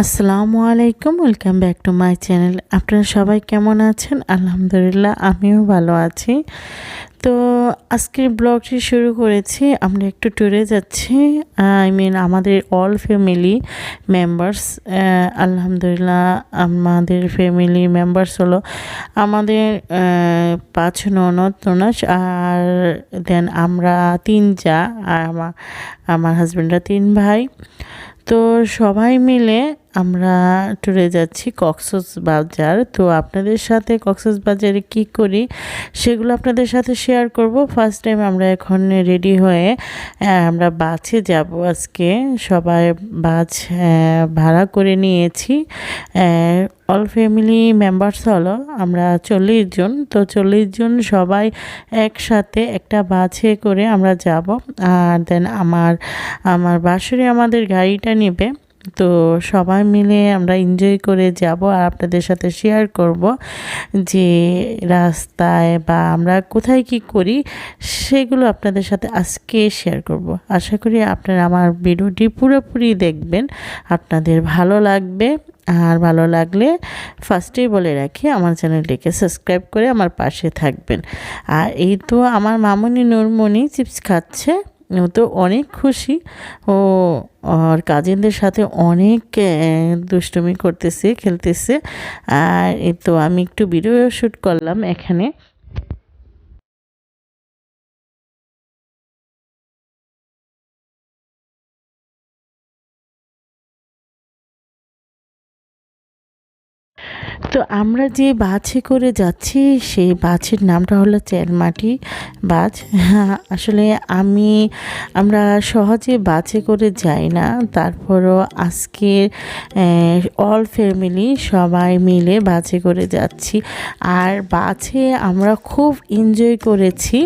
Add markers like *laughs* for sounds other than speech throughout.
আসসালামু আলাইকুম welcome back to my channel আপনারা সবাই কেমন আছেন? আলহামদুলিল্লাহ, আমিও ভালো আছি। তো আজকের ব্লগটি শুরু করেছি, আমরা একটু ট্যুরে যাচ্ছি। আই মিন আমাদের অল ফ্যামিলি মেম্বার্স আলহামদুলিল্লাহ, আমাদের ফ্যামিলি মেম্বার্স হলো আমাদের পাঁচ ননদ, ননাস, আর দেন আমরা তিন যা, আর আমার আমার হাজব্যান্ডরা তিন ভাই। তো সবাই মিলে আমরা ট্যুরে যাচ্ছি কক্সস বাজার। তো আপনাদের সাথে কক্সস বাজারে কি করি সেগুলো আপনাদের সাথে শেয়ার করব। ফার্স্ট টাইম আমরা এখন রেডি হয়ে আমরা বাসে যাব আজকে। সবাই বাস ভাড়া করে নিয়েছি। অল ফ্যামিলি মেম্বার্স হলো, আমরা চল্লিশ জন। তো চল্লিশ জন সবাই একসাথে একটা বাসে করে আমরা যাব। আর দেন আমার আমার বাসুরি আমাদের গাড়িটা নেবে। তো সবাই মিলে আমরা এনজয় করে যাব আর আপনাদের সাথে শেয়ার করব যে রাস্তায় বা আমরা কোথায় কি করি, সেগুলো আপনাদের সাথে আজকে শেয়ার করব। আশা করি আপনারা আমার ভিডিওটি পুরোপুরি দেখবেন, আপনাদের ভালো লাগবে। আর ভালো লাগলে ফার্স্টেই বলে রাখি, আমার চ্যানেলটিকে সাবস্ক্রাইব করে আমার পাশে থাকবেন। আর এই তো আমার মামনি নুরমণি চিপস খাচ্ছে। তো অনেক খুশি। ও, আর কাজিনদের সাথে অনেক দুষ্টুমি করতেছে, খেলতেছে। আর এ তো আমি একটু ভিডিও শ্যুট করলাম এখানে। তো আমরা যে বাছে করে যাচ্ছি সেই বাছের নামটা হলো চেরমাটি বাছ। *laughs* আসলে আমি, আমরা সহজে বাছে করে যাই না। তারপরও আজকে অল ফ্যামিলি সবাই মিলে বাছে করে যাচ্ছি। আর বাছে আমরা খুব এনজয় করেছি।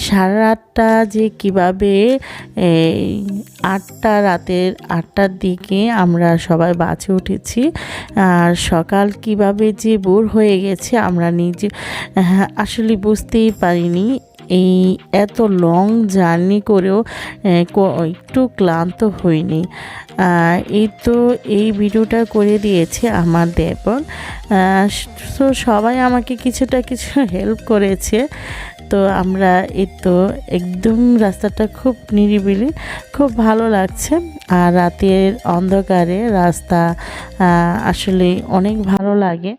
সারা রাতটা যে কীভাবে আটটা রাতের আটটার দিকে আমরা সবাই বাছে উঠেছি। আর সকাল কীভাবে যে বোর হয়ে গেছে আমরা নিজে হ্যাঁ, আসলে বুঝতেই পারিনি। এই এত লং জার্নি করেও একটু ক্লান্ত হইনি। এই তো এই ভিডিওটা করে দিয়েছে আমার দেবর তো সবাই আমাকে কিছুটা কিছু হেল্প করেছে। তো আমরা এই তো একদম রাস্তাটা খুব নিরিবিলি, খুব ভালো লাগছে। আর রাতের অন্ধকারে রাস্তা আসলে অনেক ভালো লাগে।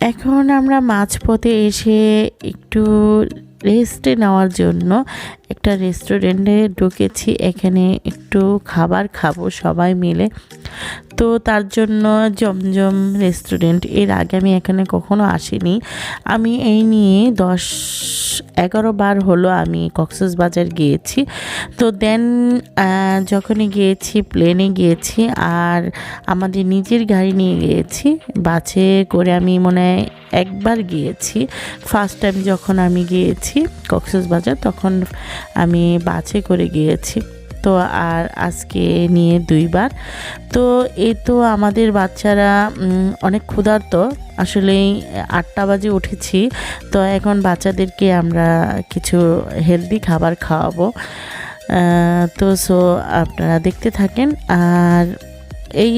এখন আমরা মাঝপথে এসে একটু রেস্ট নেওয়ার জন্য একটা রেস্টুরেন্টে ঢুকেছি। এখানে একটু খাবার খাব সবাই মিলে। তো তার জন্য জমজম রেস্টুরেন্টের আগে আমি এখানে কখনো আসিনি। আমি এই নিয়ে দশ এগারো বার হলো আমি কক্সেস বাজার গিয়েছি। তো দেন যখনই গিয়েছি প্লেনে গিয়েছি আর আমাদের নিজের গাড়ি নিয়ে গিয়েছি। বাসে করে আমি মনে হয় একবার গিয়েছি। ফার্স্ট টাইম যখন আমি গিয়েছি কক্সেস বাজার, তখন আমি বাসে করে গিয়েছি। তো আর আজকে নিয়ে দুইবার। তো এই তো আমাদের বাচ্চারা অনেক ক্ষুধার্ত। আসলেই আটটা বাজে উঠেছি। তো এখন বাচ্চাদেরকে আমরা কিছু হেলদি খাবার খাওয়াবো। তো সো আপনারা দেখতে থাকেন। আর এই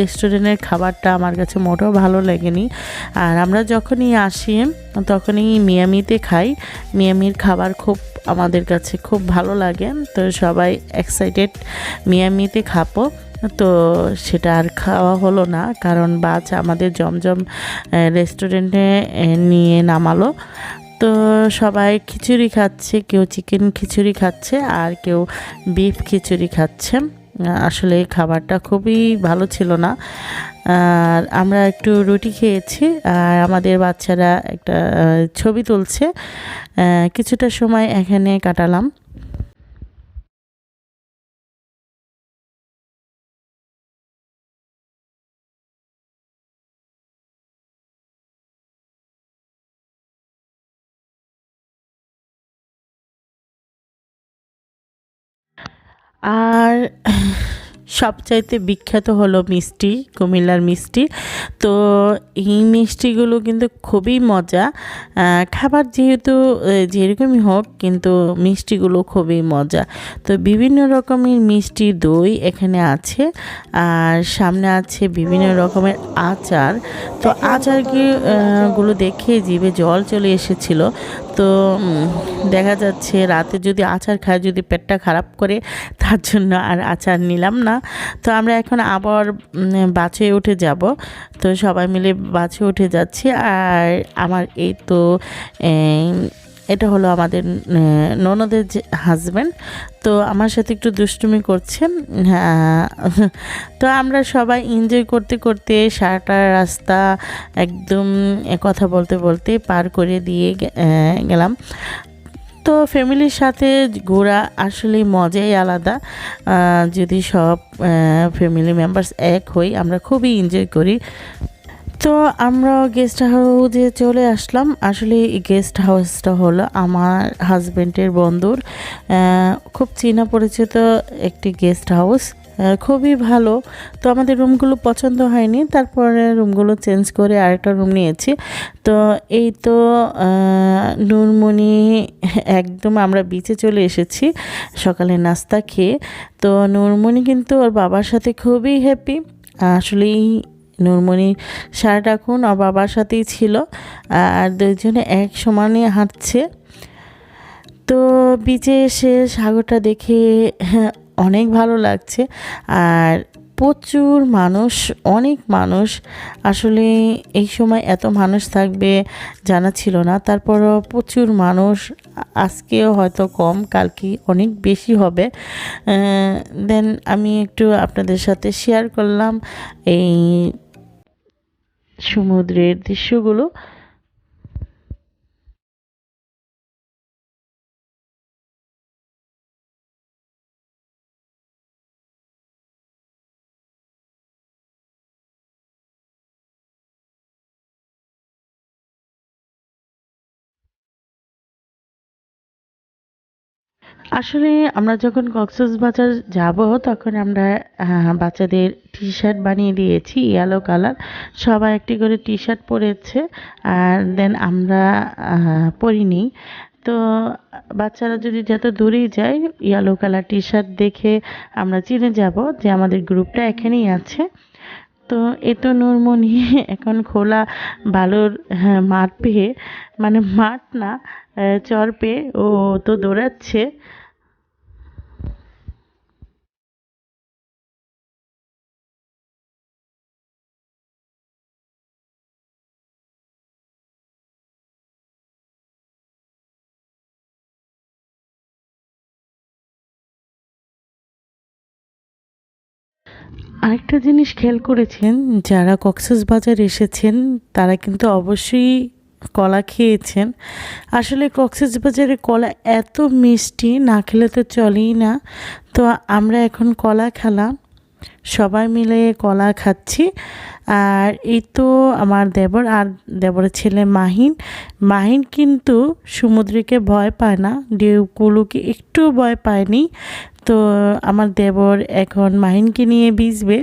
রেস্টুরেন্টের খাবারটা আমার কাছে মোটেও ভালো লাগেনি। আর আমরা যখনই আসি, তখনই মিয়ামিতে খাই। মিয়ামির খাবার খুব আমাদের কাছে খুব ভালো লাগে। তো সবাই এক্সাইটেড মিয়ামিতে খাব। তো সেটা আর খাওয়া হলো না, কারণ বাচ আমাদের জমজম রেস্টুরেন্টে নিয়ে নামালো। তো সবাই খিচুড়ি খাচ্ছে, কেউ চিকেন খিচুড়ি খাচ্ছে, আর কেউ বিফ খিচুড়ি খাচ্ছে। আসলে খাবারটা খুবই ভালো ছিল না। আর আমরা একটু রুটি খেয়েছি আর আমাদের বাচ্চারা একটা ছবি তুলছে। কিছুটা সময় এখানে কাটালাম। আর সবচাইতে বিখ্যাত হলো মিষ্টি, কুমিল্লার মিষ্টি। তো এই মিষ্টিগুলো কিন্তু খুবই মজা। খাবার যেহেতু যেরকমই হোক, কিন্তু মিষ্টিগুলো খুবই মজা। তো বিভিন্ন রকমের মিষ্টি দই এখানে আছে, আর সামনে আছে বিভিন্ন রকমের আচার। তো আচারগুলো দেখে জিভে জল চলে এসেছিল। তো দেখা যাচ্ছে রাতে যদি আচার খায়, যদি পেটটা খারাপ করে, তার জন্য আর আচার নিলাম না। তো আমরা এখন আবার বাসে উঠে যাব। তো সবাই মিলে বাসে উঠে যাচ্ছি। আর আমার এই তো এটা হলো আমাদের ননদের যে হাজব্যান্ড তো আমার সাথে একটু দুষ্টুমি করছে তো আমরা সবাই এনজয় করতে করতে সারাটা রাস্তা একদম কথা বলতে বলতে পার করে দিয়ে গেলাম। তো ফ্যামিলির সাথে ঘোরা আসলে মজাই আলাদা। যদি সব ফ্যামিলি মেম্বার্স এক হই, আমরা খুবই এনজয় করি। তো আমরা গেস্ট হাউসে চলে আসলাম। আসলে গেস্ট হাউসটা হলো আমার হাজব্যান্ডের বন্ধুর খুব চেনা পরিচিত একটি গেস্ট হাউস খুবই ভালো। তো আমাদের রুমগুলো পছন্দ হয়নি, তারপরে রুমগুলো চেঞ্জ করে আরেকটা রুম নিয়েছি। তো এই তো নুরমণি একদম আমরা বিচে চলে এসেছি, সকালে নাস্তা খেয়ে। তো নুরমণি কিন্তু ওর বাবার সাথে খুবই হ্যাপি আসলেই নুরমণি সারাটা এখন ওর বাবার সাথেই ছিল, আর দুজনে এক সমানে হাঁটছে। তো বিচে এসে সাগরটা দেখে অনেক ভালো লাগছে, আর প্রচুর মানুষ, অনেক মানুষ আসলে এই সময় এত মানুষ থাকবে জানা ছিল না। তারপরও প্রচুর মানুষ, আজকেও হয়তো কম, কালকে অনেক বেশি হবে। দেন আমি একটু আপনাদের সাথে শেয়ার করলাম এই সমুদ্রের দৃশ্যগুলো আসলে আমরা যখন কক্সবাজার যাব, তখন আমরা বাচ্চাদের টি শার্ট বানিয়ে দিয়েছি ইয়েলো কালার সবাই একটি করে টি শার্ট পরেছে, আর দেন আমরা পরিনি। তো বাচ্চারা যদি যত দূরেই যায় ইয়েলো কালার টি শার্ট দেখে আমরা চিনে যাব যে আমাদের গ্রুপটা এখানেই আছে। তো এ তো নুরমণি এখন খোলা বালুর হ্যাঁ, মাঠ পেয়ে মানে মাঠ না চর পেয়ে ও তো দৌড়াচ্ছে। আরেকটা জিনিস খেয়াল করেছেন, যারা কক্সেস বাজার এসেছেন, তারা কিন্তু অবশ্যই কলা খেয়েছেন। আসলে কক্সেস বাজারে কলা এত মিষ্টি, না খেলে তো চলেই না। তো আমরা এখন কলা খেলাম। সবাই মিলে কলা খাচ্ছি। আর এই তো আমার দেবর আর দেবরের ছেলে মাহিন। মাহিন কিন্তু সমুদ্রকে ভয় পায় না, ঢেউগুলোকে একটু ভয় পায়নি। তো আমার দেবর এখন মাহিনকে নিয়ে ভিজবে।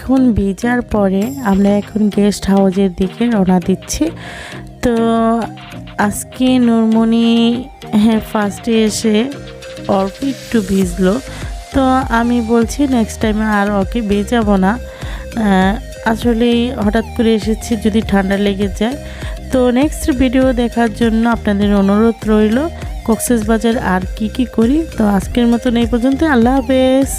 অনেকক্ষণ ভিজার পরে আমরা এখন গেস্ট হাউসের দিকে রওনা দিচ্ছি। তো আজকে নুরমণি হ্যাঁ ফার্স্টে এসে অল্প একটু ভিজলো। তো আমি বলছি নেক্সট টাইমে আর ওকে ভেজাবো না। আসলে হঠাৎ করে এসেছি যদি ঠান্ডা লেগে যায়। তো নেক্সট ভিডিও দেখার জন্য আপনাদের অনুরোধ রইল কক্সেস বাজার আর কি কি করি? তো আজকের মতন এই পর্যন্ত আল্লাহ হাফেজ।